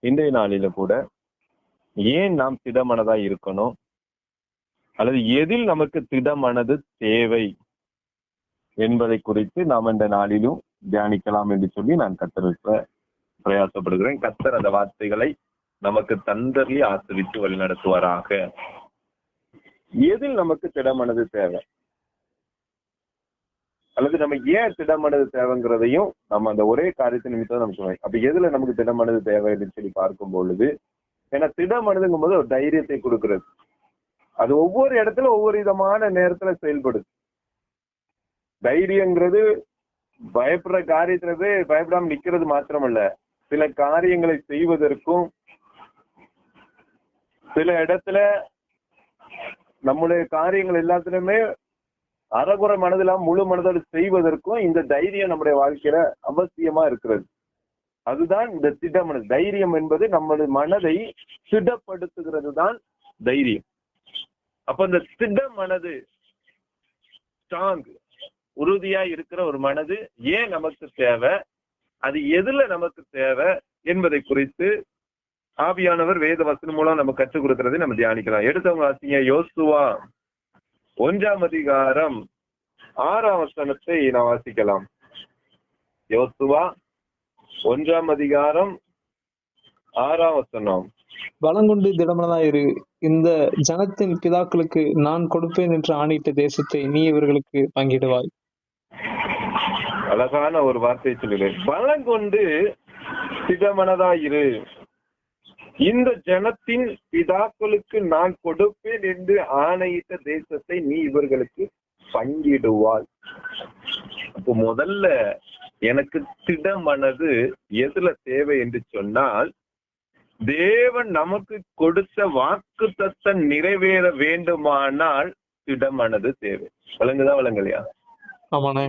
இன்றைய நாளில கூட ஏன் நாம் திடமனதா இருக்கணும்? அல்லது எதில் நமக்கு திடமனது தேவை? என்பதை குறித்து நாம் இந்த நாளிலும் தியானிக்கலாம் என்று சொல்லி நான் கத்தருக்கு பிரயாசப்படுகிறேன். கத்தர் அந்த வார்த்தைகளை நமக்கு தந்தர்லி ஆசிரித்து வழிநடத்துவாராக. எதில் நமக்கு திடமனது தேவை? அல்லது நம்ம ஏன் திடமனது தேவைங்கிறதையும் நம்ம அந்த ஒரே காரியத்தை நிமித்தம் நமக்கு சொல்லுவோம் அப்ப எதுல நமக்கு திடமனது தேவை அப்படின்னு சொல்லி பார்க்கும் பொழுது ஏன்னா திடமனதுங்கும் போது ஒரு தைரியத்தை கொடுக்கறது. அது ஒவ்வொரு இடத்துல ஒவ்வொரு விதமான நேரத்துல செயல்படுது. தைரியங்கிறது பயப்படுற காரியத்துல பயப்படாம நிக்கிறது மாத்திரமல்ல. சில காரியங்களை செய்வதற்கும் சில இடத்துல நம்முடைய காரியங்கள் எல்லாத்துலயுமே அறகுறை மனதிலாம் முழு மனதோடு செய்வதற்கும் இந்த தைரியம் நம்முடைய வாழ்க்கையில அவசியமா இருக்கிறது. அதுதான் இந்த திடமனது தைரியம் என்பது நம்மளது மனதை திடப்படுத்துகிறது தான் தைரியம். அப்ப இந்த திட மனது ஸ்ட்ராங் உறுதியா இருக்கிற ஒரு மனது ஏன் நமக்கு தேவை? அது எதுல நமக்கு தேவை என்பதை குறித்து ஆவியானவர் வேத வசனம் மூலம் நம்ம கற்றுக் கொடுக்கறதை நம்ம தியானிக்கலாம். எடுத்தவங்க வாசிங்க யோசுவா. ஒன்றாம் அதிகாரம் ஆறாம் வசனத்தை நான் வாசிக்கலாம். யோசுவா ஒன்றாம் அதிகாரம் ஆறாம் வசனம். பலங்கொண்டு திடமனதாயிரு இந்த ஜனத்தின் பிதாக்களுக்கு நான் கொடுப்பேன் என்று ஆணையிட்ட தேசத்தை நீ இவர்களுக்கு பங்கிடுவாய். அழகான ஒரு வார்த்தை சொல்லுகிறேன். பலங்கொண்டு திடமனதாயிரு இந்த ஜனத்தின் பிதாக்களுக்கு நான் கொடுப்பேன் என்று ஆணையிட்ட தேசத்தை நீ இவர்களுக்கு பங்கிடுவாள் அப்போ முதல்ல எனக்கு திடமனது எதுல தேவை என்று சொன்னால் தேவன் நமக்கு கொடுத்த வாக்கு தத்தம் நிறைவேற வேண்டுமானால் திடமனது தேவை. விளங்குதா விளங்கலையா? ஆமாண்ணே.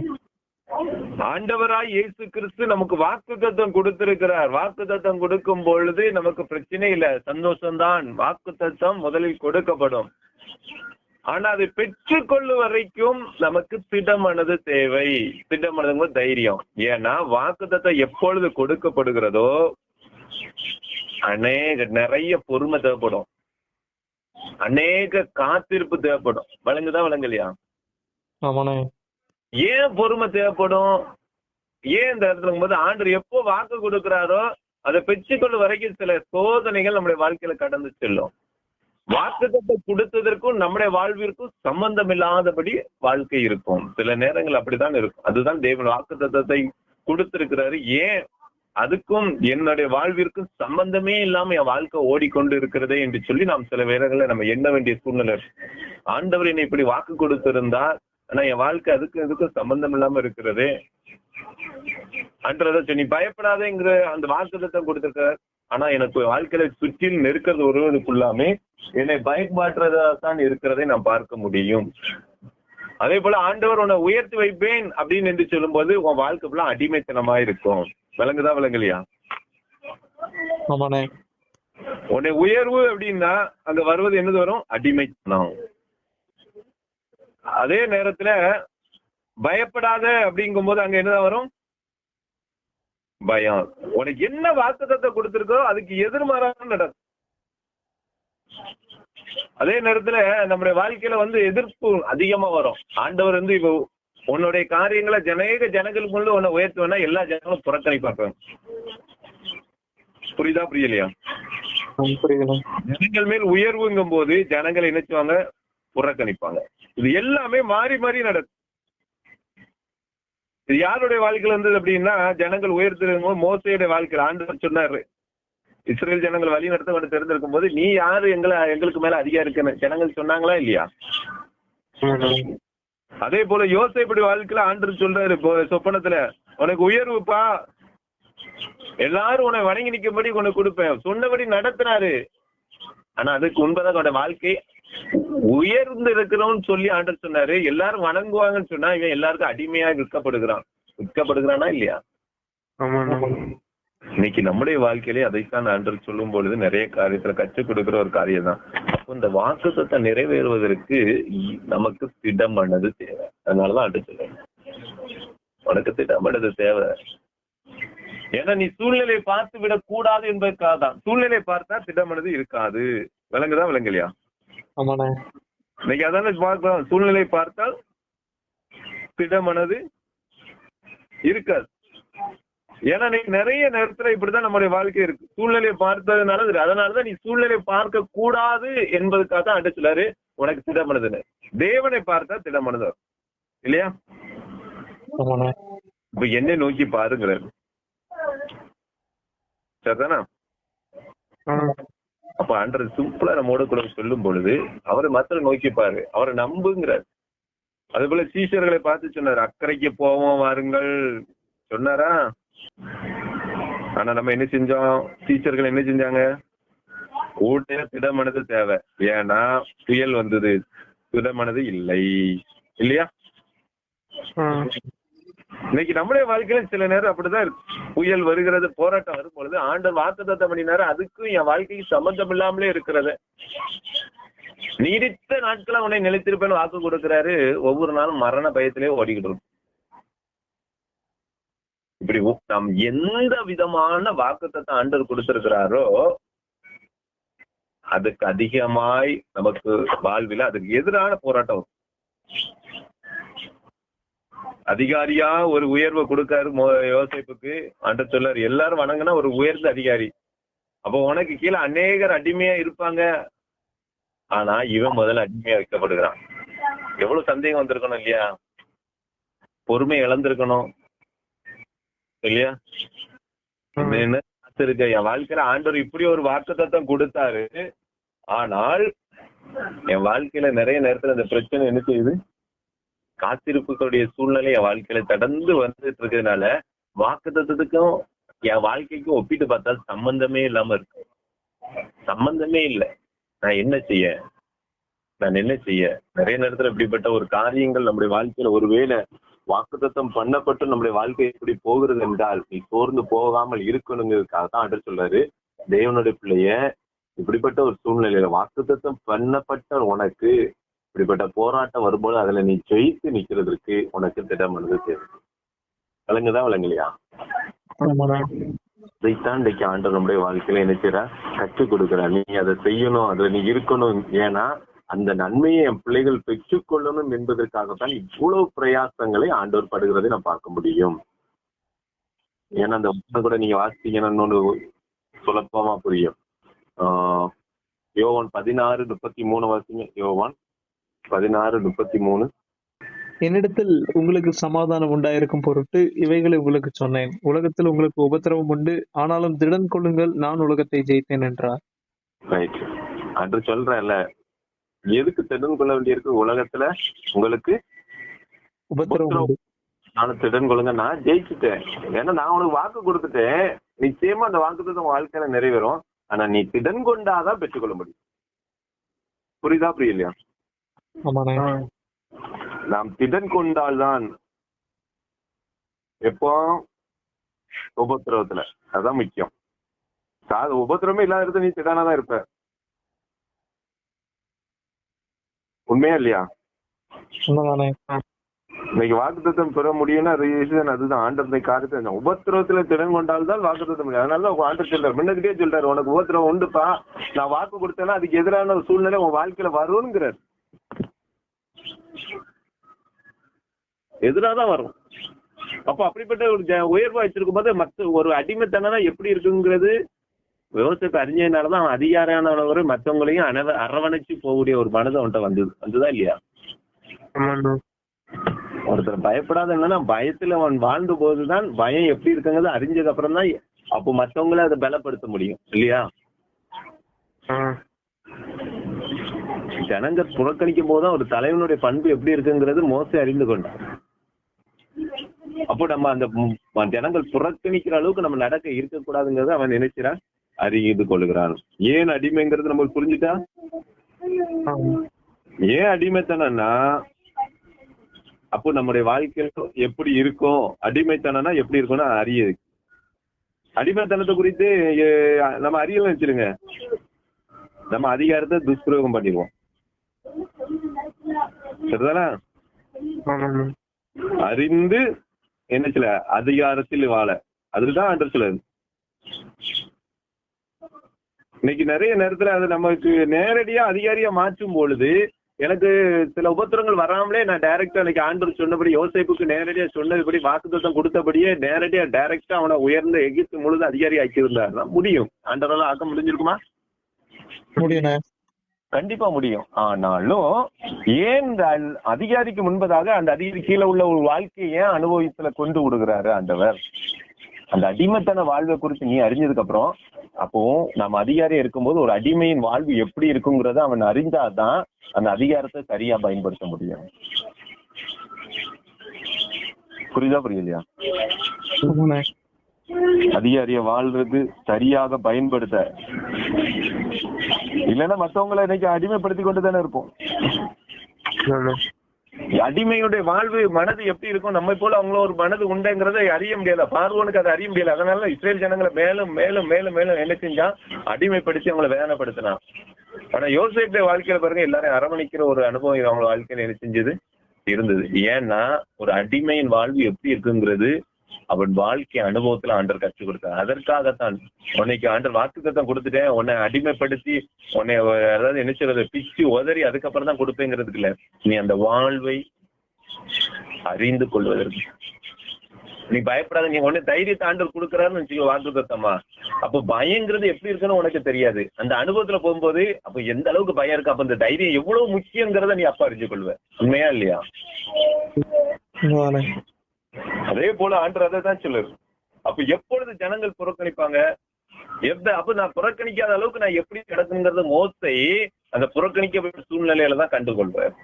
ஆண்டவராய் இயேசு கிறிஸ்து நமக்கு வாக்கு தத்துவம் கொடுத்திருக்கிறார். வாக்கு தத்துவம் கொடுக்கும் பொழுது நமக்கு பிரச்சனை இல்ல. சந்தோஷம்தான். வாக்கு தத்துவம் முதலில் கொடுக்கப்படும். ஆனா அதை பெற்றுக்கொள்ளும் வரைக்கும் நமக்கு திடமனது தேவை. திடமனது தைரியம். ஏன்னா வாக்கு தத்துவம் எப்பொழுது கொடுக்கப்படுகிறதோ அநேக நிறைய பொறுமை தேவைப்படும். அநேக காத்திருப்பு தேவைப்படும். வழங்குதான் வழங்கலையா ஆமாண்ணே. ஏன் பொறுமை தேவைப்படும்? ஏன் இந்த இடத்துல போது ஆண்டர் எப்போ வாக்கு கொடுக்கிறாரோ அதை பெற்றுக்கொள்ள வரைக்கும் சில சோதனைகள் நம்முடைய வாழ்க்கையில கடந்து செல்லும். வாக்குத்தத்தை கொடுத்ததற்கும் நம்முடைய வாழ்விற்கும் சம்பந்தம் இல்லாதபடி வாழ்க்கை இருக்கும். சில நேரங்கள் அப்படித்தான் இருக்கும். அதுதான் தேவன் வாக்குத்தத்தை கொடுத்திருக்கிறாரு. ஏன்? அதுக்கும் என்னுடைய வாழ்விற்கும் சம்பந்தமே இல்லாம என் வாழ்க்கை ஓடிக்கொண்டு இருக்கிறதே என்று சொல்லி நாம் சில வேலைகளை நம்ம எண்ண வேண்டிய சூழ்நிலை. ஆண்டவர் என்னை இப்படி வாக்கு கொடுத்திருந்தார். ஆனா என் வாழ்க்கை அதுக்கும் இதுக்கும் சம்பந்தம் இல்லாம இருக்கிறது. அன்றத சொல்லி பயப்படாதேங்கிற அந்த வாக்குத்தத்தம் கொடுத்திருக்கார். ஆனா எனக்கு வாழ்க்கையில சுற்றில் நெருக்கிறது வருவதுக்குள்ளாமே என்னை பயமாற்றுறதா தான் இருக்கிறதை நான் பார்க்க முடியும். அதே போல ஆண்டவர் உன்னை உயர்த்தி வைப்பேன் அப்படின்னு என்று சொல்லும்போது உன் வாழ்க்கை ஃபுல்லா அடிமைத்தனமா இருக்கும். விளங்குதா விளங்கலையா? உன்னை உயர்வு அப்படின்னா அங்க வருவது என்னது வரும்? அடிமைத்தனம். அதே நேரத்துல பயப்படாத அப்படிங்கும் போது அங்க என்னதான் வரும்? பயம். உனக்கு என்ன வாக்குத்தத்தை கொடுத்திருக்கோ அதுக்கு எதிர்மாறாக நடக்கும். அதே நேரத்துல நம்முடைய வாழ்க்கையில வந்து எதிர்ப்பு அதிகமா வரும். ஆண்டவர் வந்து இப்போ உன்னுடைய காரியங்களை ஜனேக ஜனங்களுக்கு முன்னாடி உன்னை உயர்த்துவேன்னா எல்லா ஜனங்களும் புறக்கணிப்பாங்க. புரியுதா புரியலையா? ஜனங்கள் மேல் உயர்வுங்கும் போது ஜனங்கள் நினைச்சுவாங்க புறக்கணிப்பாங்க. இது எல்லாமே மாறி மாறி நடக்கும். இது யாருடைய வாழ்க்கையில இருந்தது அப்படின்னா ஜனங்கள் உயர்த்திருக்கும் மோசையுடைய வாழ்க்கையில ஆண்டவர் சொன்னாரு. இஸ்ரேல் ஜனங்கள் வழி நடத்த கொண்டு தெரிந்திருக்கும் போது நீ யாரு? எங்களை எங்களுக்கு மேல அதிகம் இருக்குன்னு ஜனங்கள் சொன்னாங்களா இல்லையா? அதே போல யோசைப்படி வாழ்க்கையில ஆண்டு சொல்றாரு சொப்பனத்துல உனக்கு உயர்வுப்பா எல்லாரும் உன்னை வணங்கி நிக்கும்படி உனக்கு கொடுப்பேன். சொன்னபடி நடத்தினாரு. ஆனா அதுக்கு உண்மைதான் அவனோட வாழ்க்கை உயர்ந்து இருக்கிறோம்னு சொல்லி ஆண்டவர் சொன்னாரு. எல்லாரும் வணங்குவாங்கன்னு சொன்னா இவன் எல்லாருக்கும் அடிமையா விற்கப்படுகிறான். விற்கப்படுகிறானா இல்லையா? இன்னைக்கு நம்முடைய வாழ்க்கையிலே அதைத்தான் ஆண்டவர் சொல்லும் பொழுது நிறைய காரியத்துல கற்றுக் கொடுக்கிற ஒரு காரியம் தான் அப்போ இந்த வாக்குத்தத்தை நிறைவேறுவதற்கு நமக்கு திடமனது தேவை. அதனாலதான் ஆண்டு சொல்றேன் உனக்கு திடமனது தேவை. ஏன்னா நீ சூழ்நிலையை பார்த்து விடக் கூடாது என்பதற்காக தான் சூழ்நிலையை பார்த்தா திடமனது இருக்காது. விளங்குதா விளங்கலையா ஆமாண்ணே. இன்னைக்கு அதானே பார்க்கிறோம் சூழ்நிலை பார்த்தால் திடமனது இருக்காது. ஏன்னா நீ நிறைய நேரத்துல இப்படிதான் நம்முடைய வாழ்க்கை இருக்கு. சூழ்நிலையை பார்த்ததுனால அதனாலதான் நீ சூழ்நிலையை பார்க்க கூடாது என்பதுக்காக தான் அடிச்சு சொல்லாரு. உனக்கு திடமனதுன்னு. தேவனை பார்த்தா திடமனது. இல்லையா? இப்ப என்னை நோக்கி பாருங்கிறாரு சரிதானா? அப்ப அன்றது சிம்பிளா நம்மோட கூட சொல்லும் பொழுது அவரை மாத்திரம் நோக்கி பாரு. அவரை நம்புங்கிறார். அது போல சீஷர்களை பார்த்து சொன்னார் அக்கறைக்கு போவோம் வாருங்கள். சொன்னாரா? ஆனா நம்ம என்ன செஞ்சோம்? டீச்சர்கள் என்ன செஞ்சாங்க? கூட்ட திடமனது தேவை. ஏன்னா புயல் வந்தது. திடமனது இல்லை. இல்லையா? இன்னைக்கு நம்முடைய வாழ்க்கையில சில நேரம் அப்படிதான் இருக்கு. புயல் வருகிறது போராட்டம் வரும் பொழுது ஆண்டர் வார்த்தை தத்த மணி நேரம் அதுக்கும் என் வாழ்க்கைக்கு சம்பந்தம் இல்லாமலே இருக்கிறது. நீடித்த நாட்கள் உன்னை நிலைத்திருப்பேன்னு வாக்கு கொடுக்கிறாரு. ஒவ்வொரு நாளும் மரண பயத்திலேயே ஓடிக்கிட்டு இருக்கும். இப்படி நாம் எந்த விதமான வாக்குத்தத்தை ஆண்டர் கொடுத்திருக்கிறாரோ அதுக்கு அதிகமாய் நமக்கு வாழ்வில அதுக்கு எதிரான போராட்டம் வரும். அதிகாரியா ஒரு உயர்வை கொடுக்காரு மோ- அன்ற சொல்லார் எல்லாரும் வணங்கினா ஒரு உயர்ந்த அதிகாரி. அப்போ உனக்கு கீழே அநேகர் அடிமையா இருப்பாங்க. ஆனா இவன் முதல்ல அடிமையா வைக்கப்படுகிறான். எவ்வளவு சந்தேகம் வந்திருக்கணும் இல்லையா? பொறுமை இழந்திருக்கணும். இல்லையா? இருக்க என் வாழ்க்கையில ஆண்டவர் இப்படி ஒரு வாக்குத்தத்தம் கொடுத்தாரு. ஆனால் என் வாழ்க்கையில நிறைய நேரத்துல அந்த பிரச்சனை என்ன செய்யுது? காத்திருப்புகளுடைய சூழ்நிலை என் வாழ்க்கையில தொடர்ந்து வந்துட்டு இருக்கிறதுனால வாக்குத்தத்தத்துக்கும் என் வாழ்க்கைக்கும் ஒப்பிட்டு பார்த்தா சம்பந்தமே இல்லாம இருக்கு. சம்பந்தமே இல்லை. நான் என்ன செய்ய? நான் என்ன செய்ய? நிறைய நேரத்துல இப்படிப்பட்ட ஒரு காரியங்கள் நம்முடைய வாழ்க்கையில ஒருவேளை வாக்குத்தத்தம் பண்ணப்பட்டு நம்முடைய வாழ்க்கை எப்படி போகிறது என்றால் நீ சோர்ந்து போகாமல் இருக்கணுங்கிறதுக்காக தான் அன்று சொல்றாரு. தேவனுடைய பிள்ளைய இப்படிப்பட்ட ஒரு சூழ்நிலையில வாக்குத்தத்தம் பண்ணப்பட்ட உனக்கு இப்படிப்பட்ட போராட்டம் வரும்போது அதுல நீ ஜெயித்து நிக்கிறதுக்கு உனக்கு திடமானது தேவை விளங்குதா விளங்கலையா? இதைத்தான் இன்றைக்கு ஆண்டவர் நம்முடைய வாழ்க்கையில செய்யற கற்றுக் கொடுக்குறார். நீ அதை செய்யணும் அதுல நீ இருக்கணும். ஏன்னா அந்த நன்மையை என் பிள்ளைகள் பெற்றுக்கொள்ளணும் என்பதற்காகத்தான் இவ்வளவு பிரயாசங்களை ஆண்டவர் படுகிறதை நான் பார்க்க முடியும். ஏன்னா அந்த வசனம் கூட நீங்க இன்னொன்று சுலபமா புரியும். ஆஹ் யோவான் பதினாறு முப்பத்தி மூணு வாசிங்க. யோவான் பதினாறு முப்பத்தி மூணு என்னிடத்தில் உங்களுக்கு சமாதானம் உண்டாயிருக்கும் பொருட்டு இவைகளை உங்களுக்கு சொன்னேன். உலகத்தில் உங்களுக்கு உபத்திரவம் உண்டு. ஆனாலும் திடன் கொள்ளுங்கள் நான் உலகத்தை ஜெயித்தேன் என்றார். ரைட் அன்று சொல்றேன்ல எதுக்கு திடன் கொள்ள வேண்டியிருக்கு? உலகத்துல உங்களுக்கு உபத்திரவம் நானும் திடன் கொள்ளுங்க நான் ஜெயிச்சுட்டேன். ஏன்னா நான் உனக்கு வாக்கு கொடுத்துட்டேன். நிச்சயமா அந்த வாக்கு வாழ்க்கையில நிறைவேறும். ஆனா நீ திடன் கொண்டாதான் பெற்றுக்கொள்ள முடியும். புரியுதா புரியலையா? நாம் திடன் கொண்டால்தான் எப்போ? உபத்திரவத்துல. அதான் முக்கியம். சாது உபத்திரமே இல்லாத இடத்துல நீ திடனா தான் இருப்ப. உண்மையா இல்லையா? இன்னைக்கு வாக்குத்தத்தம் பெற முடியும்னா ரீசன் அதுதான். ஆண்டர் காரியத்தை உபத்திரவத்துல திறன் கொண்டால்தான் வாக்குத்தத்தம் முடியும். அதனால ஆண்டர் சொல்றாரு. முன்னகிட்டே சொல்றாரு உனக்கு உபத்திரவம் உண்டுப்பா. நான் வாக்கு கொடுத்தேன்னா அதுக்கு எதிரான ஒரு சூழ்நிலை உன் வாழ்க்கையில வரும்ங்கிறார். எதிராதான் வரும். அப்ப அப்படிப்பட்ட ஒரு உயர்வா வச்சிருக்கும் போது மத்த ஒரு அடிமைத்தனம் எப்படி இருக்குங்கிறது விவசாயத்தை அறிஞ்சதுனாலதான் அவன் மற்றவங்களையும் அனவ அரவணைச்சு போகக்கூடிய ஒரு மனதை அவன்கிட்ட வந்தது வந்துதா இல்லையா? ஒருத்தர் பயப்படாத என்னன்னா பயத்துல அவன் வாழ்ந்த போதுதான் பயம் எப்படி இருக்குங்கிறது அறிஞ்சதுக்கு அப்புறம் தான் அப்போ மத்தவங்கள அதை பலப்படுத்த முடியும் இல்லையா? ஜனங்க புறக்கணிக்கும் போதுதான் ஒரு தலைவனுடைய பண்பு எப்படி இருக்குங்கிறது மோசை அறிந்து கொண்டான் அப்போ நம்ம அந்த ஜனங்கள் புறக்கணிக்கிற அளவுக்கு நம்ம நடக்க இருக்கக்கூடாதுங்கிறத அவன் நினைச்சிறான் அறிந்து கொள்கிறான். ஏன் அடிமைங்கிறது நம்ம புரிஞ்சுட்டா ஏன் அடிமைத்தனம்னா அப்போ நம்முடைய வாழ்க்கையில எப்படி இருக்கும் அடிமைத்தனம்னா எப்படி இருக்கும்னா அறியுது அடிமைத்தனத்தை குறித்து நம்ம அறியலாம் வச்சிருங்க நம்ம அதிகாரத்தை துஷ்பிரயோகம் பண்ணிடுவோம். சரிதானா? அறிந்து என்ன சில அதிகாரத்தில் வாழ. அதுதான் ஆண்டர் சொல்லுது இன்னைக்கு நிறைய நேரத்துல அது நமக்கு நேரடியா அதிகாரியா மாற்றும் பொழுது எனக்கு சில உபத்திரங்கள் வராமலே நான் டைரக்டா அன்னைக்கு ஆண்டர் சொன்னபடி யோசிப்புக்கு நேரடியா சொன்னதுபடி வாக்குத்தம் கொடுத்தபடியே நேரடியா டைரக்டா அவனை உயர்ந்த எகித்து முழுது அதிகாரி ஆக்கி இருந்தாருன்னா முடியும். ஆண்டரால ஆக்க முடிஞ்சிருக்குமா? முடியும் கண்டிப்பா முடியும். ஆனாலும் ஏன் இந்த அதிகாரிக்கு முன்பதாக அந்த அதிகாரி கீழே உள்ள ஒரு வாழ்க்கையை ஏன் அனுபவத்துல கொண்டு விடுகிறாரு ஆண்டவர்? அந்த அடிமைத்தன வாழ்வை குறித்து நீ அறிஞ்சதுக்கு அப்புறம் அப்போ நம்ம அதிகாரியா இருக்கும்போது ஒரு அடிமையின் வாழ்வு எப்படி இருக்குங்கிறத அவன் அறிஞ்சாதான் அந்த அதிகாரத்தை சரியா பயன்படுத்த முடியும். புரியுதா புரியலையா? அதிகாரிய வாழ்றது சரியாக பயன்படுத்த. இல்லைன்னா மத்தவங்களை இன்னைக்கு அடிமைப்படுத்தி கொண்டு தானே இருப்போம். அடிமையுடைய வாழ்வு மனது எப்படி இருக்கும்? நம்ம போல அவங்கள ஒரு மனது உண்டுங்கிறத அறிய முடியல. பார்வோனுக்கு அதை அறிய முடியல. அதனால இஸ்ரேல் ஜனங்களை மேலும் மேலும் மேலும் மேலும் என்ன செஞ்சா? அடிமைப்படுத்தி அவங்களை வேதனைப்படுத்தினான் ஆனா யோசேப்புடைய வாழ்க்கையில பாருங்க எல்லாரையும் அரவணைக்கிற ஒரு அனுபவம் அவங்க வாழ்க்கையில என்ன செஞ்சது? இருந்தது. ஏன்னா ஒரு அடிமையின் வாழ்வு எப்படி இருக்குங்கிறது அவன் வாழ்க்கை அனுபவத்துல ஆண்டர் கற்றுக் கொடுத்தார். அதற்காகத்தான் உன்னைக்கு ஆண்டர் வாக்குத்தத்தம் கொடுத்துட்டேன். உன்னை அடிமைப்படுத்தி உன்னை அதாவது என்ன சொல்றது பிச்சு உதறி அதுக்கப்புறம் தான் கொடுப்பேங்கிறதுக்கு இல்ல. நீ அந்த வாழ்வை அறிந்து கொள்வதற்கு. நீ பயப்படாத நீ உன்னை தைரியத்தை ஆண்டர் கொடுக்கறாருன்னு வச்சுக்கோ வாக்குத்தத்தமா. அப்போ பயங்கிறது எப்படி இருக்குன்னு உனக்கு தெரியாது. அந்த அனுபவத்துல போகும்போது அப்ப எந்த அளவுக்கு பயம் இருக்கு? அப்ப இந்த தைரியம் எவ்வளவு முக்கியங்கிறத நீ அப்ப அறிஞ்சு கொள்வ. உண்மையா இல்லையா? அதே போல ஆண்டர் அதை தான் சொல்லுது அப்ப எப்பொழுது ஜனங்கள் புறக்கணிப்பாங்க? எந்த அப்ப நான் புறக்கணிக்காத அளவுக்கு நான் எப்படி கிடக்குங்கிறத மோசை அந்த புறக்கணிக்கப்பட்ட சூழ்நிலையில தான் கண்டுகொள்வார்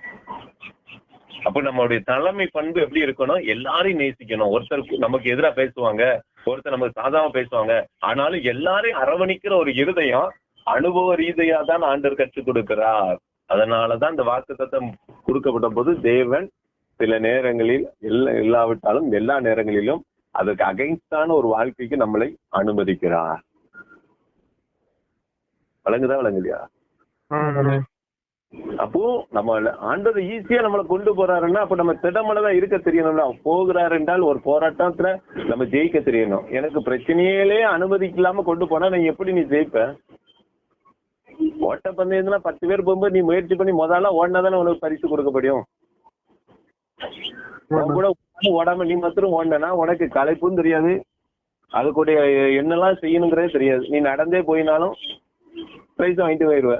அப்ப நம்மளுடைய தலைமை பண்பு எப்படி இருக்கணும்? எல்லாரையும் நேசிக்கணும். ஒருத்தருக்கு நமக்கு எதிரா பேசுவாங்க ஒருத்தர் நமக்கு சாதாரண பேசுவாங்க. ஆனாலும் எல்லாரையும் அரவணிக்கிற ஒரு இருதயம் அனுபவ ரீதியா தான் ஆண்டர் கற்றுக் கொடுக்கிறார். அதனாலதான் இந்த வாக்கு தத்தம் கொடுக்கப்பட்ட போது தேவன் சில நேரங்களில் எல்லா இல்லாவிட்டாலும் எல்லா நேரங்களிலும் அதுக்கு அகைன்ஸ்டான ஒரு வாழ்க்கைக்கு நம்மளை அனுமதிக்கிறார். வழங்குதா வழங்குலையா. அப்போ நம்ம ஆண்டவர் ஈஸியா நம்மளை கொண்டு போறாருன்னா அப்ப நம்ம திடமலதான் இருக்க தெரியணும்ல. போகிறார் என்றால் ஒரு போராட்டத்துல நம்ம ஜெயிக்க தெரியணும். எனக்கு பிரச்சனையிலே அனுமதிக்கலாம கொண்டு போனா நீ எப்படி நீ ஜெயிப்ப? ஓட்ட பந்தயத்துல பத்து பேர் போகும்போது நீ முயற்சி பண்ணி முதல்ல ஓடினாதானே உனக்கு பரிசு கொடுக்க முடியும் கூட ஓடாம நீ மாத்திரம் ஓடினா உனக்கு களைப்பும் தெரியாது. அதுக்குடைய என்னெல்லாம் செய்யணுங்கிறதே தெரியாது. நீ நடந்தே போயினாலும் பிரைஸ் வாங்கிட்டு போயிடுவ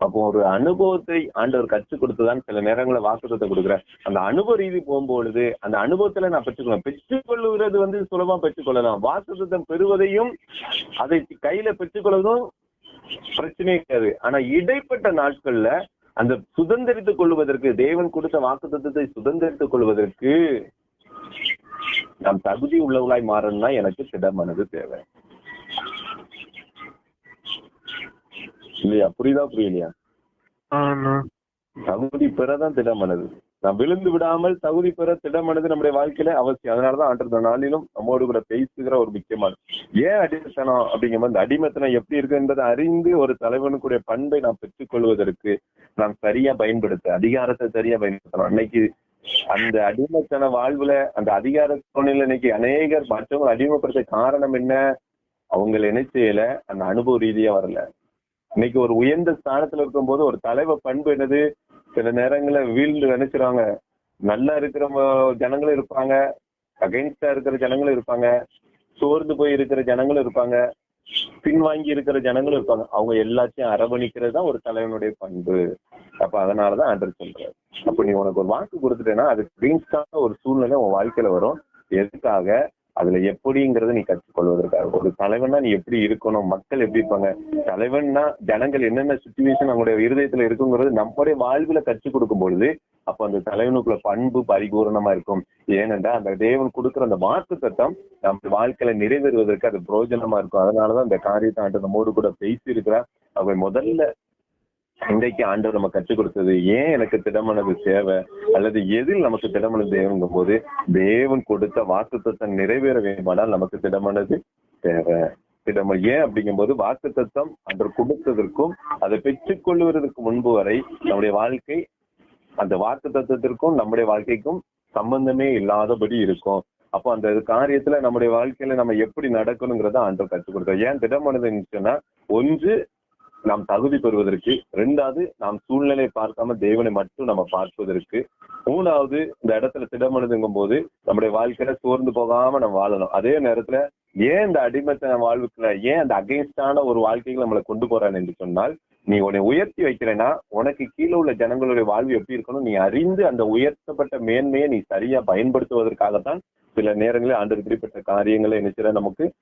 அப்போ ஒரு அனுபவத்தை ஆண்டவர் கற்றுக் கொடுத்துதான் சில நேரங்களில் வாக்குத்தத்தை கொடுக்குறேன் அந்த அனுபவ ரீதி போகும்பொழுது அந்த அனுபவத்துல நான் பெற்றுக்கொள்ளலாம் பெற்றுக்கொள்ளுகிறது வந்து சுலபமா பெற்றுக்கொள்ளலாம். வாக்குத்தத்தம் பெறுவதையும் அதை கையில பெற்றுக்கொள்வதும் பிரச்சனையே கிடையாது. ஆனா இடைப்பட்ட நாட்கள்ல அந்த சுதந்திரித்துக் கொள்வதற்கு தேவன் கொடுத்த வாக்குத்தத்தத்தை சுதந்திரித்துக் கொள்வதற்கு நாம் தகுதி உள்ளவர்களாய் மாறணும்னா எனக்கு திடமனது தேவை. இல்லையா? புரியுதா புரியலையா. தகுதி பெறதான் திடமனது. நாம் விழுந்து விடாமல் தகுதி பெற திடமனது நம்முடைய வாழ்க்கையில அவசியம். அதனாலதான் அன்றைய நாளிலும் நம்மோடு கூட பேசுகிற ஒரு முக்கியமான ஏன் அடிமைத்தனம் அப்படிங்கும்போது அந்த அடிமைத்தனம் எப்படி இருக்கு என்பதை அறிந்து ஒரு தலைவனுக்குடைய பண்பை நாம் பெற்றுக்கொள்வதற்கு நாம் சரியா பயன்படுத்த அதிகாரத்தை சரியா பயன்படுத்தணும். அன்னைக்கு அந்த அடிமைத்தன வாழ்வுல அந்த அதிகார சூழ்நிலை இன்னைக்கு அநேகர் மற்றவங்க அடிமைப்படுத்த காரணம் என்ன? அவங்க என்ன செய்யல? அந்த அனுபவ ரீதியா வரல. இன்னைக்கு ஒரு உயர்ந்த ஸ்தானத்துல இருக்கும்போது ஒரு தலைவர் பண்பு என்னது? சில நேரங்களில் வீழ்ந்து நினைச்சிருவாங்க. நல்லா இருக்கிற ஜனங்களும் இருப்பாங்க. அகைன்ஸ்டா இருக்கிற ஜனங்களும் இருப்பாங்க. சோர்ந்து போய் இருக்கிற ஜனங்களும் இருப்பாங்க. பின்வாங்கி இருக்கிற ஜனங்களும் இருப்பாங்க. அவங்க எல்லாத்தையும் அரவணிக்கிறது தான் ஒரு தலைவனுடைய பண்பு. அப்ப அதனாலதான் ஆண்டர் சொல்றாரு. அப்ப நீ உனக்கு ஒரு வாக்கு கொடுத்துட்டேன்னா அது கிரீன்ஸ்டான ஒரு சூழ்நிலை உன் வாழ்க்கையில வரும். எதுக்காக? அதுல எப்படிங்கறத நீ கற்றுக்கொள்வதற்காக ஒரு தலைவனா நீ எப்படி இருக்கணும் மக்கள் எப்படி இருப்பாங்க தலைவன்னா ஜனங்கள் என்னென்ன சுச்சுவேஷன் அவங்களுடைய இருதயத்துல இருக்குங்கிறது நம்முடைய வாழ்வுல கற்றுக் கொடுக்கும் பொழுது அப்ப அந்த தலைவனுக்குள்ள பண்பு பரிபூரணமா இருக்கும். ஏனென்றா அந்த தேவன் கொடுக்குற அந்த வாக்கு தத்தம் நம்ம வாழ்க்கையில நிறைவேறுவதற்கு அது பிரயோஜனமா இருக்கும். அதனாலதான் இந்த காரியத்தை ஆண்டு நம்மோடு கூட பேசி இருக்கிறார் அவங்க முதல்ல இன்றைக்கு ஆண்டவர் நம்ம கற்றுக் கொடுத்தது ஏன் எனக்கு திடமனது தேவை அல்லது எதில் நமக்கு திடமனது தேவைங்கும் போது தேவன் கொடுத்த வாக்குத்தத்தை நிறைவேற வேண்டுமானால் நமக்கு திடமனது தேவை. திடம ஏன் அப்படிங்கும்போது வாக்குத்தத்தம் அன்று கொடுத்ததற்கும் அதை பெற்றுக் கொள்வதற்கு முன்பு வரை நம்முடைய வாழ்க்கை அந்த வாக்கு தத்துவத்திற்கும் நம்முடைய வாழ்க்கைக்கும் சம்பந்தமே இல்லாதபடி இருக்கும். அப்போ அந்த காரியத்துல நம்முடைய வாழ்க்கையில நம்ம எப்படி நடக்கணுங்கிறத ஆண்டவர் கற்றுக் கொடுத்தோம் ஏன் திடமானதுன்னு சொன்னா ஒன்று நாம் தகுதி பெறுவதற்கு ரெண்டாவது நாம் சூழ்நிலை பார்க்காம தேவனை மட்டும் நம்ம பார்ப்பதற்கு மூணாவது இந்த இடத்துல திடமனதுங்கும் போது நம்முடைய வாழ்க்கையில சோர்ந்து போகாம நம்ம வாழணும். அதே நேரத்துல ஏன் இந்த அடிமத்த வாழ்வுக்குள்ள ஏன் அந்த அகைன்ஸ்டான ஒரு வாழ்க்கைகளை நம்மளை கொண்டு போறான் என்று சொன்னால் நீ உன்னை உயர்த்தி வைக்கிறேன்னா உனக்கு கீழே உள்ள ஜனங்களுடைய வாழ்வு எப்படி இருக்கணும் நீ அறிந்து அந்த உயர்த்தப்பட்ட மேன்மையை நீ சரியா பயன்படுத்துவதற்காகத்தான் சில நேரங்களில் ஆண்டு குறிப்பிட்ட காரியங்களை என்ன நமக்கு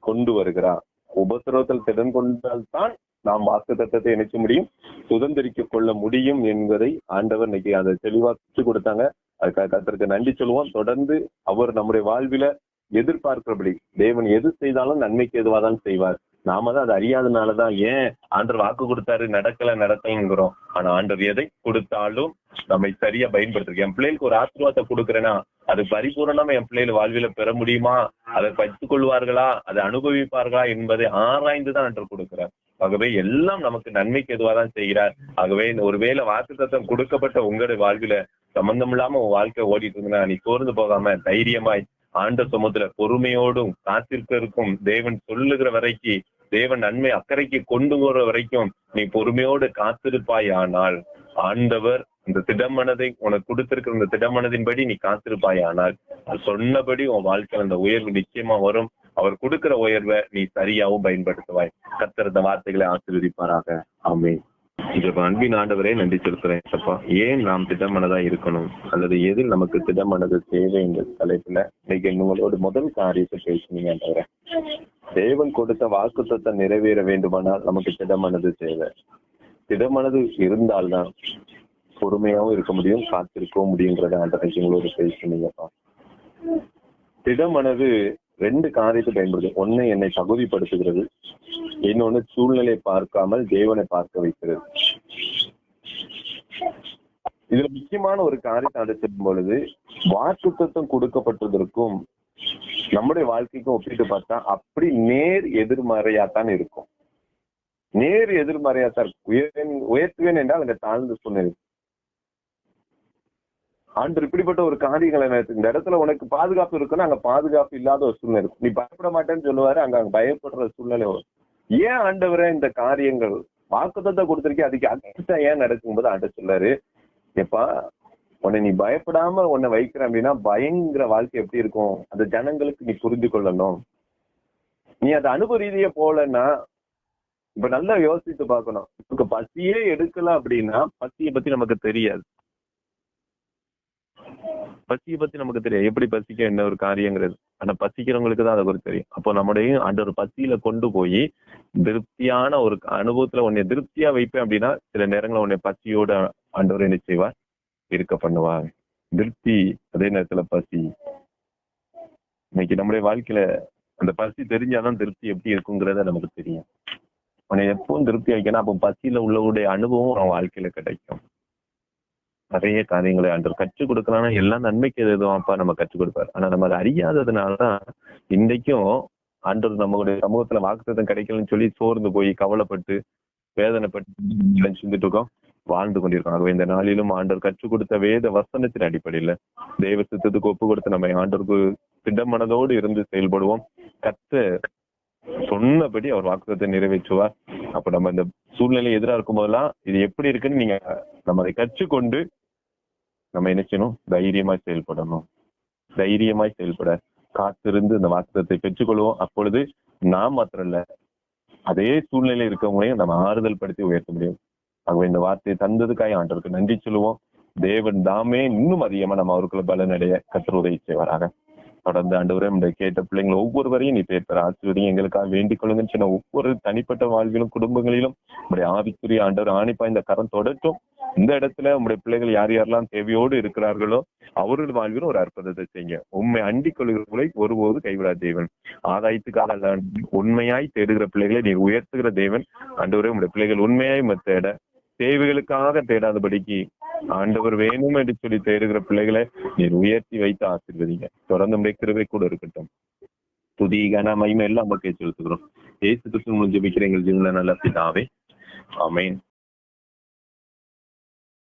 கொண்டு வருகிறார். உபத்திரவத்தில் திறன் கொண்டால்தான் நாம் வாக்கு தத்தத்தை இணைக்க முடியும் சுதந்திரிக்க கொள்ள முடியும் என்பதை ஆண்டவர் இன்னைக்கு அதை தெளிவா கொடுத்தாங்க. அதுக்காக கத்திற்கு நன்றி சொல்லுவோம். தொடர்ந்து அவர் நம்முடைய வாழ்வில எதிர்பார்க்கிறபடி தேவன் எது செய்தாலும் நன்மைக்கு எதுவாதான் செய்வார். நாம தான் அது அறியாதனாலதான் ஏன் ஆண்டவர் வாக்கு கொடுத்தாரு? நடக்கல நடக்கலங்கிறோம். ஆனா ஆண்டர் எதை கொடுத்தாலும் நம்மை சரியா பயன்படுத்திருக்கு. என் பிள்ளைகளுக்கு ஒரு ஆசீர்வாதத்தை கொடுக்குறேன்னா அது பரிபூர்ணமா என் பிள்ளைகள் வாழ்வில பெற முடியுமா? அதை பற்றுக் கொள்வார்களா? அதை அனுபவிப்பார்களா என்பதை ஆராய்ந்துதான் ஆண்டர் கொடுக்கிறார். ஆகவே எல்லாம் நமக்கு நன்மைக்கு எதுவாதான் செய்கிறார். ஆகவே ஒருவேளை வாக்கு தத்தம் கொடுக்கப்பட்ட உங்களுடைய வாழ்வில சம்பந்தம் இல்லாம உன் வாழ்க்கை ஓடிட்டு இருந்தா நீ சோர்ந்து போகாம தைரியமாய் ஆண்ட சமத்துல பொறுமையோடும் காத்திருக்கும் தேவன் சொல்லுகிற வரைக்கும் தேவன் நன்மை அக்கறைக்கு கொண்டு போற வரைக்கும் நீ பொறுமையோடு காத்திருப்பாய் ஆனால் ஆண்டவர் இந்த திடமனதை உனக்கு கொடுத்திருக்கிற இந்த திடமனதின்படி நீ காத்திருப்பாய் ஆனால் சொன்னபடி உன் வாழ்க்கையில் அந்த உயர்வு நிச்சயமா வரும். அவர் கொடுக்கிற உயர்வை நீ சரியாவும் பயன்படுத்துவாய். கத்தர் வார்த்தைகளை ஆசீர்வதிப்பாராக. ஆமே இந்த அன்பின் ஆண்டவரே நன்றி செலுத்துறேன் சப்பா ஏன் நாம் திட்டமனதா இருக்கணும்? அல்லது எதில் நமக்கு திட்டமனது தேவை என்ற தலைப்புல இன்னைக்கு உங்களோட முதல் காரியத்தை பேசுனீங்க ஆண்டவரே. தேவன் கொடுத்த வாக்குத்தத்தை நிறைவேற வேண்டுமானால் நமக்கு திடமனது தேவை. திடமனது இருந்தால்தான் பொறுமையாவும் இருக்க முடியும் காத்திருக்கவும் முடியுங்கிறத ஆண்டவரை உங்களோட பேசுனீங்கப்பா திடமனது ரெண்டு காரியத்தை பயன்படுது. ஒண்ணு என்னை தகுதிப்படுத்துகிறது. இன்னொன்னு சூழ்நிலை பார்க்காமல் தேவனை பார்க்க வைக்கிறது. இதுல முக்கியமான ஒரு காரியத்தை அடைச்சிடும் பொழுது வாக்குத்தத்தம் கொடுக்கப்பட்டதற்கும் நம்முடைய வாழ்க்கைக்கும் ஒப்பிட்டு பார்த்தா அப்படி நேர் எதிர்மறையாத்தான் இருக்கும். நேர் எதிர்மறையாத்தான் இருக்கும் உயர்வேன் உயர்த்துவேன் என்றால் அங்க தாழ்ந்து சூழ்நிலை. ஆண்டு இப்படிப்பட்ட ஒரு காரியங்களை நடத்து இந்த இடத்துல உனக்கு பாதுகாப்பு இருக்குன்னா அங்க பாதுகாப்பு இல்லாத ஒரு சூழ்நிலை இருக்கும். நீ பயப்பட மாட்டேன்னு சொல்லுவாரு அங்க அங்க பயப்படுற சூழ்நிலை வரும். ஏன் ஆண்டவரே இந்த காரியங்கள் வாக்குத்தத்தை கொடுத்திருக்கே அதுக்கு அகேன்ஸ்டா ஏன் நடக்கும் போது ஆண்ட சொல்லாரு எப்பா உன்னை நீ பயப்படாம உன்னை வைக்கிற அப்படின்னா பயங்கர வாழ்க்கை எப்படி இருக்கும்? அந்த ஜனங்களுக்கு நீ புரிந்து கொள்ளணும். நீ அதை அனுபவ ரீதியா போலன்னா இப்ப நல்லா யோசித்து பார்க்கணும். இப்ப பசியே எடுக்கல அப்படின்னா பசியை பத்தி நமக்கு தெரியாது. பசியை பத்தி நமக்கு தெரியும் எப்படி பசிக்க என்ன ஒரு காரியங்கிறது. ஆனா பசிக்கிறவங்களுக்கு தான் அதை குறித்து தெரியும். அப்போ நம்முடைய அந்த ஒரு பசியில கொண்டு போய் திருப்தியான ஒரு அனுபவத்துல உன்னை திருப்தியா வைப்பேன் அப்படின்னா சில நேரங்களில் உன்னை பசியோட ஆண்டவர் என்ன செய்வார்? இருக்க பண்ணுவார். திருப்தி அதே நேரத்துல பசி. இன்னைக்கு நம்முடைய வாழ்க்கையில அந்த பசி தெரிஞ்சாதான் திருப்தி எப்படி இருக்குங்கிறத நமக்கு தெரியும். உன்னை எப்பவும் திருப்தி வைக்கணும். அப்போ பசியில உள்ளவருடைய அனுபவம் அவன் வாழ்க்கையில கிடைக்கும். நிறைய காரியங்களை ஆண்டவர் கற்றுக் கொடுக்கலாம்னா எல்லாம் நன்மைக்கு எதுவும் அப்பா நம்ம கற்றுக் கொடுப்பாரு. ஆனா நம்ம அதை அறியாததுனாலதான் இன்றைக்கும் ஆண்டவர் நம்மளுடைய சமூகத்துல வாக்குத்தம் கிடைக்கலன்னு சொல்லி சோர்ந்து போய் கவலைப்பட்டு வேதனைப்பட்டு செஞ்சுட்டு இருக்கோம். வாழ்ந்து கொண்டிருக்கோம். ஆகவே இந்த நாளிலும் ஆண்டவர் கற்றுக் கொடுத்த வேத வசனத்தின் அடிப்படையில தெய்வ சித்தத்துக்கு ஒப்பு கொடுத்து நம்ம ஆண்டவருக்கு திட்டமனதோடு இருந்து செயல்படுவோம். கத்த சொன்னபடி அவர் வாக்குத்தத்தை நிறைவேற்றுவார். அப்ப நம்ம இந்த சூழ்நிலை எதிராக இருக்கும் போதெல்லாம் இது எப்படி இருக்குன்னு நீங்க நம்ம அதை கற்றுக்கொண்டு நம்ம என்ன செய்யணும்? தைரியமாய் செயல்படணும். தைரியமாய் செயல்பட. காத்திருந்து இந்த வாக்குத்தத்தை பெற்றுக்கொள்வோம். அப்பொழுது நாம் மாத்திரம் இல்ல அதே சூழ்நிலை இருக்கவங்களையும் நம்ம ஆறுதல் படுத்தி உயர்த்த முடியும். ஆகவே இந்த வார்த்தையை தந்ததுக்காக ஆண்டவருக்கு நன்றி சொல்லுவோம். தேவன் தாமே இன்னும் அதிகமா நம்ம அவருக்குள்ள பலனடைய கற்று உதவி செய்வாராக. தொடர்ந்து ஆண்டவரே இந்த கேட்ட பிள்ளைங்களை ஒவ்வொருவரையும் நீ பேர் பெற ஆசிரியரையும் எங்களுக்காக வேண்டிக் கொள்ளுங்கன்னு சொன்ன ஒவ்வொரு தனிப்பட்ட வாழ்விலும் குடும்பங்களிலும் நம்முடைய ஆவிக்குரிய ஆண்டவர் ஆணிப்பா இந்த கரம் தொடட்டும். இந்த இடத்துல உங்களுடைய பிள்ளைகள் யார் யாரெல்லாம் தேவையோடு இருக்கிறார்களோ அவர்கள் வாழ்விலும் ஒரு அற்புதத்தை செய்யுங்க. உண்மை அண்டி கொள்கிறவர்களை ஒருபோது கைவிடா தேவன். ஆதாயத்துக்காக உண்மையாய் தேடுகிற பிள்ளைகளை நீ உயர்த்துகிற தேவன். ஆண்டவரே உங்களுடைய பிள்ளைகள் உண்மையாய் தேட தேவைகளுக்காக தேடாதபடிக்கு ஆண்டவர் வேணும் என்று சொல்லி தேடுகிற பிள்ளைகளை நீர் உயர்த்தி வைத்து ஆசீர்வதிங்க. தொடர்ந்து நம்முடைய கிருவை கூட இருக்கட்டும். துதி கன மகிமை எல்லாம் மக்கள் செலுத்துகிறோம். ஏசு கிருஷ்ணன் ஜெபிக்கிற எங்கள் ஜீவன நல்ல பிதாவே. ஆமென்.